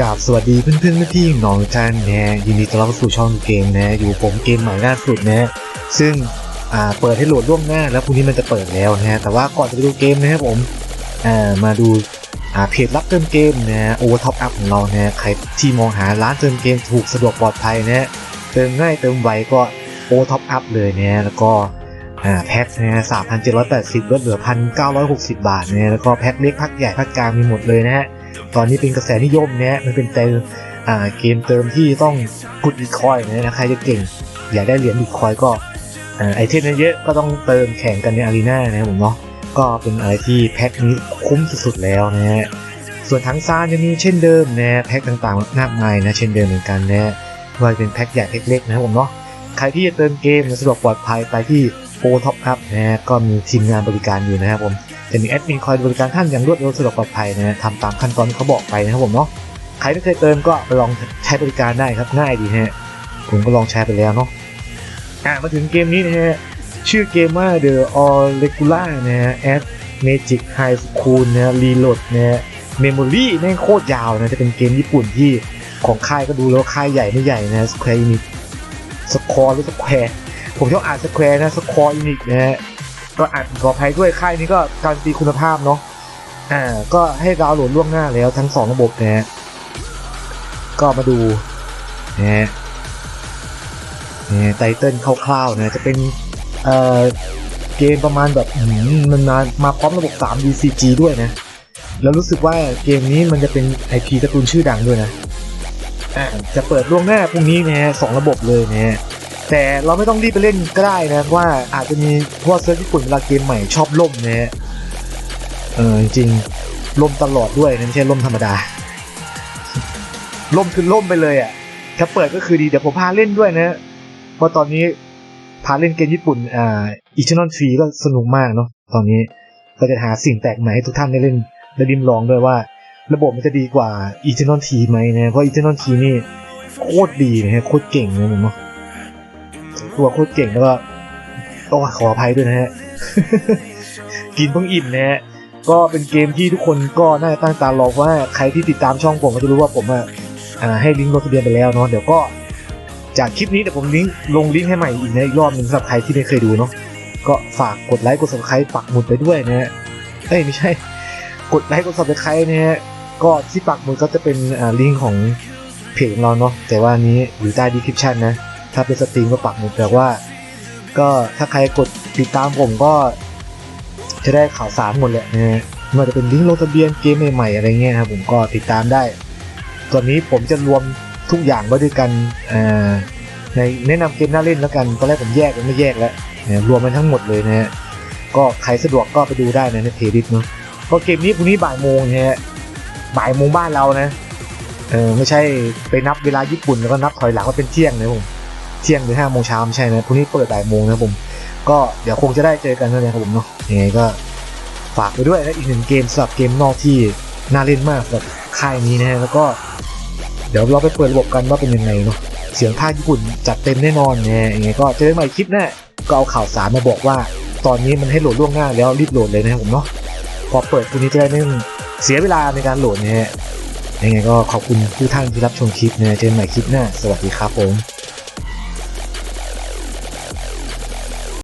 กราบสวัสดีเพื่อนๆเพื่อนพี่น้องทุกท่านนะฮะยินดีต้อนรับสู่ช่องเกมนะ อยู่ผมเกมใหม่ล่าสุดนะ ซึ่งอ่าเปิดให้โหลดล่วงหน้าแล้วพรุ่งนี้มันจะเปิดแล้วนะฮะแต่ว่าก่อนจะไปดูเกมนะครับผมอ่ามาดูอ่าเพจรับเติมเกมนะโอเวอร์ท็อปอัพของเรานะใครที่มองหาร้านเติมเกมถูกสะดวกปลอดภัยนะเติมง่ายเติมไวก็โอเวอร์ท็อปอัพเลยนะแล้วก็อ่าแพ็คนะสามพันเจ็ดร้อยแปดสิบลดเหลือพันเก้าร้อยหกสิบบาทนะแล้วก็แพ็คเล็กแพ็คใหญ่แพ็คกลางมีหมดเลยนะฮะ ตอนนี้เป็นกระแสนิยมเนี่ยมันเป็นเติมอ่าเกมเติมที่ต้องกุดบิตคอยนะนะใครจะเก่ง อยากได้เหรียญบิตคอยก็ไอเทมเยอะๆก็ต้องเติมแข่งกันในอารีนานะผมเนาะก็เป็นอะไรที่แพ็คนี้คุ้มสุดๆแล้วนะฮะส่วนทั้งซานยังมีเช่นเดิมนะแพ็คต่างๆมากมายนะเช่นเดิมเหมือนกันนะว่าเป็นแพ็คใหญ่แพ็คเล็กนะครับผมเนาะใครที่จะเติมเกมสะดวกปลอดภัยไปที่โปรท็อปอัพนะฮะก็มีทีมงานบริการอยู่นะครับผม จะมีแอดมินคอยบริการท่านอย่างรวดเร็วสะดวกปลอดภัยนะฮะทำตามขั้นตอนเขาบอกไปนะครับผมเนาะใครไม่เคยเติมก็ไปลองใช้บริการได้ครับง่ายดีฮะผมก็ลองใช้ไปแล้วเนาะอะมาถึงเกมนี้นะฮะชื่อเกมว่า The All Regular นะฮะ at Magic High School นะ Reload นะฮะ Memory แม่งโคตรยาวนะจะเป็นเกมญี่ปุ่นที่ของค่ายก็ดูแล้วค่ายใหญ่ไม่ใหญ่นะ Square Enix สคอร์หรือสแควร์ผมชอบอ่านสแควร์นะสคอร์อินิกนะฮะ ก็อ่านขออภัยด้วยค่ายนี้ก็การันตีคุณภาพเนาะอ่าก็ให้ดาวน์โหลดล่วงหน้าแล้วทั้งสองระบบนะฮะก็มาดูนะฮะเนี่ยไตเติลคร่าวๆนะจะเป็นเอ่อเกมประมาณแบบมันมามาพร้อมระบบ 3 DCG ด้วยนะ แล้วรู้สึกว่าเกมนี้มันจะเป็น IP การ์ตูนชื่อดังด้วยนะอ่าจะเปิดล่วงหน้าพรุ่งนี้นะฮะสองระบบเลยนะฮะ แต่เราไม่ต้องรีบไปเล่นก็ได้นะว่าอาจจะมีพว่าเซิร์ฟญี่ปุ่นเวลาเกมใหม่ชอบล่มนะฮะเออจริงล่มตลอดด้วยนะไม่ใช่ล่มธรรมดาล่มคือล่มไปเลยอะถ้าเปิดก็คือดีเดี๋ยวผมพาเล่นด้วยนะเพราะตอนนี้พาเล่นเกมญี่ปุ่นอ่าอีชนอนฟรีก็สนุกมากเนาะตอนนี้ก็จะหาสิ่งแปลกใหม่ให้ทุกท่านได้เล่นได้ริมลองด้วยว่า ระบบมันจะดีกว่าอีชนอนทีไหมนะเพราะอีชนอนทีนี่โคตรดีนะฮะโคตรเก่งเลยผมเนาะ ตัวโคตรเก่งแล้วก็ต้องขออภัยด้วยนะฮะ กินเพิ่งอิ่มนะฮะ ก็เป็นเกมที่ทุกคนก็น่าจะตั้งตารอว่าใครที่ติดตามช่องผมก็จะรู้ว่าผมอะอ่าให้ลิงก์ลงทะเบียนไปแล้วเนาะเดี๋ยวก็จากคลิปนี้เดี๋ยวผมลิงก์ลงลิงก์ให้ใหม่อีกนะอีกรอบหนึ่งสำหรับใครที่ไม่เคยดูเนาะก็ฝากกดไลค์กด subscribe ปักหมุดไปด้วยนะฮะเอ้ยไม่ใช่ กดไลค์กด subscribe นะฮะก็ที่ปักหมุดก็จะเป็นลิงก์ของเพจเราเนาะแต่ว่านนี้อยู่ใต้ description นะ ถ้าเป็นสตรีมก็ปักหมุดแต่ว่า ก็ถ้าใครกดติดตามผมก็จะได้ข่าวสารหมดแหละนะฮะไมันจะเป็นลิงก์ลงทะเบียนเกมใหม่ๆอะไรเงี้ยครับผมก็ติดตามได้ ตอนนี้ผมจะรวมทุกอย่างไว้ด้วยกันในแนะนำเกมน่าเล่นแล้วกันตอนแรกผมแยกมันไม่แยกแล้วรวมมันทั้งหมดเลยนะฮะก็ใครสะดวกก็ไปดูได้นะในเพจดิสเนาะก็เกมนี้พรุ่งนี้บ่ายโมงนะฮะบ่ายโมงบ้านเรานะเออไม่ใช่ไปนับเวลาญี่ปุ่นแล้วก็นับถอยหลังว่าเป็นเที่ยงนะผม เที่ยงหรือห้าโมงเช้าไม่ใช่นะพรุ่งนี้เปิดบ่ายโมงนะผมก็เดี๋ยวคงจะได้เจอกันนะครับผมเนาะยังไงก็ฝากไปด้วยนะอีกหนึ่งเกมสำหรับเกมนอกที่น่าเล่นมากสำหรับค่ายนี้นะฮะแล้วก็เดี๋ยวเราไปเปิดระบบกันว่าเป็นยังไงเนาะเสียงภาคญี่ปุ่นจัดเต็มแน่นอนเนี่ยยังไงก็เจอกันใหม่คลิปหน้าก็เอาข่าวสารมาบอกว่า ตอนนี้มันให้โหลดล่วงหน้าแล้วรีบโหลดเลยนะครับผมเนาะพอเปิดตัวนี้จะได้ไม่เสียเวลาในการโหลดนะฮะยังไงก็ขอบคุณทุกท่านที่รับชมคลิปนะเจอกันใหม่คลิปหน้า สวัสดีครับผม